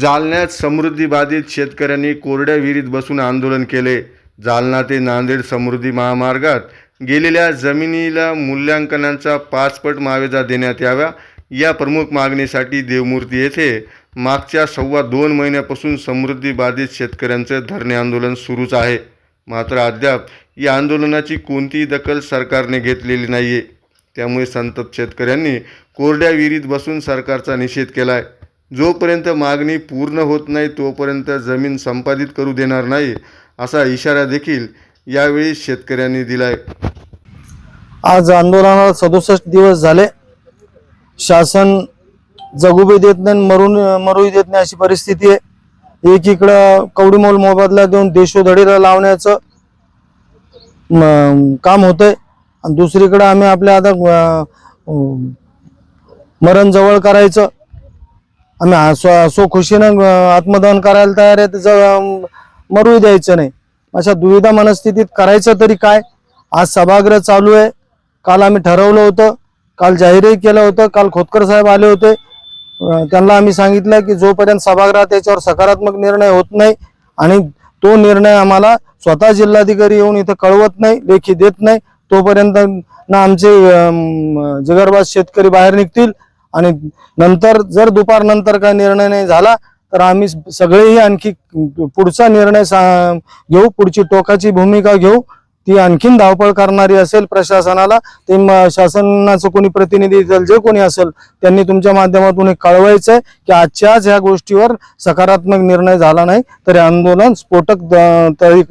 जालन्यात समृद्धी बाधित शेतकऱ्यांनी कोरड्या विहिरीत बसून आंदोलन केले. जालना ते नांदेड समृद्धी महामार्गात गेलेल्या जमिनीला मूल्यांकनाचा पाचपट मावेजा देण्यात यावा या प्रमुख मागणीसाठी देवमूर्ती येथे मागच्या सव्वा दोन महिन्यापासून समृद्धी बाधित शेतकऱ्यांचं धरणे आंदोलन सुरूच आहे. मात्र अद्याप या आंदोलनाची कोणतीही दखल सरकारने घेतलेली नाही आहे त्यामुळे संतप्त शेतकऱ्यांनी कोरड्या विहिरीत बसून सरकारचा निषेध केला आहे जोपर्यंत मागणी पूर्ण होत नाही तोपर्यंत जमीन संपादित करू देणार नाही असा इशारा देखील यावेळी शेतकऱ्यांनी दिलाय. आज आंदोलनाला सदुसष्ट दिवस झाले. शासन जगुबी देत नाही मरून मरूही देत नाही अशी परिस्थिती आहे. एकीकडं कवडीमोल मोबदला देऊन देशोधडीला लावण्याचं काम होतंय. आणि दुसरीकडं आम्ही आपल्या आता मरण जवळ करायचं. आम्ही हसो हसो खुशीनं आत्मदहन करायला तयार आहे तर मरू द्यायचं नाही. अशा दुविधा मनस्थितीत करायचं तरी काय? आज सभागृह चालू आहे. काल आम्ही ठरवलं होतं. काल जाहीरही केलं होतं. काल खोतकर साहेब आले होते. त्यांना आम्ही सांगितलं की जोपर्यंत सभागृहात याच्यावर सकारात्मक निर्णय होत नाही आणि तो निर्णय आम्हाला स्वतः जिल्हाधिकारी येऊन इथं कळवत नाही लेखी देत नाही तोपर्यंत ना आमचे अं, शेतकरी बाहेर निघतील आणि नंतर जर दुपार नंतर काय निर्णय नाही झाला तर आम्ही सगळेही आणखी पुढचा निर्णय सा- घेऊ पुढची टोकाची भूमिका घेऊ. ती आणखीन धावपळ करणारी असेल प्रशासनाला ते शासनाचं कोणी प्रतिनिधी असेल जे कोणी असेल त्यांनी तुमच्या माध्यमातून हे कळवायचंय की आजच्याच ह्या गोष्टीवर सकारात्मक निर्णय झाला नाही तर आंदोलन स्फोटक तरी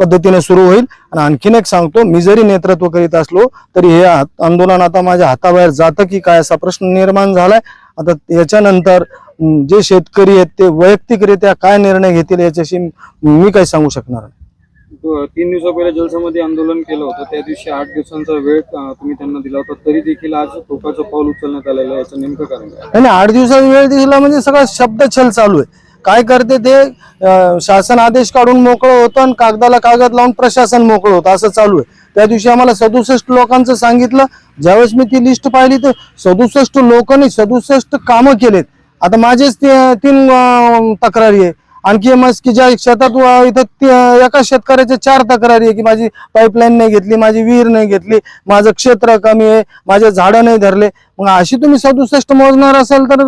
पद्धतीने सुरू होईल. आणि आणखीन एक सांगतो मी जरी नेतृत्व करीत असलो तरी हे आंदोलन आता माझ्या हाताबाहेर जातं की काय असा प्रश्न निर्माण झालाय. आता याच्यानंतर जे शेतकरी आहेत ते वैयक्तिकरित्या काय निर्णय घेतील याच्याशी मी काही सांगू शकणार नाही. तीन दिवसा पहिले जलसमाधी आंदोलन केलं होतं. त्या दिवशी आठ दिवसांचा वेळ तुम्ही त्यांना दिला होता. तरी देखील आज टोकाचं पाऊल उचलण्यात आलेलं आहे याचं नेमकं कारण आणि आठ दिवसाचा वेळ दिला म्हणजे सगळा शब्दछल चालू आहे. काय करते ते शासन आदेश काढून मोकळं होतं आणि कागदाला कागद लावून प्रशासन मोकळं होतं असं चालू आहे. त्या दिवशी आम्हाला सदुसष्ट लोकांचं सांगितलं. ज्यावेळेस मी ती लिस्ट पाहिली तर सदुसष्ट लोकांनी सदुसष्ट कामं केलेत. आता माझेच ती तीन तक्रारी आहे. आणखी की ज्या शेतात इथं एका शेतकऱ्याच्या चार तक्रारी आहे की माझी पाईपलाईन नाही घेतली माझी विहीर नाही घेतली माझं क्षेत्र कमी आहे माझे झाडं नाही धरले. मग अशी तुम्ही सदुसष्ट मोजणार असाल तर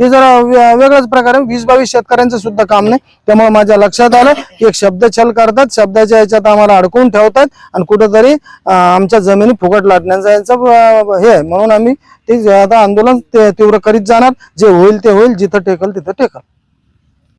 हे जरा वेगळाच प्रकार आहे वीस बावीस शेतकऱ्यांचं सुद्धा काम नाही. त्यामुळे माझ्या लक्षात आलं की एक शब्द छल करतात शब्दाच्या याच्यात आम्हाला अडकून ठेवतात आणि कुठंतरी आमच्या जमिनी फुकट लाटण्याचा यांचं हे आहे. म्हणून आम्ही ते आता आंदोलन तीव्र करीत जाणार. जे होईल ते होईल जिथं टेकल तिथं टेकल.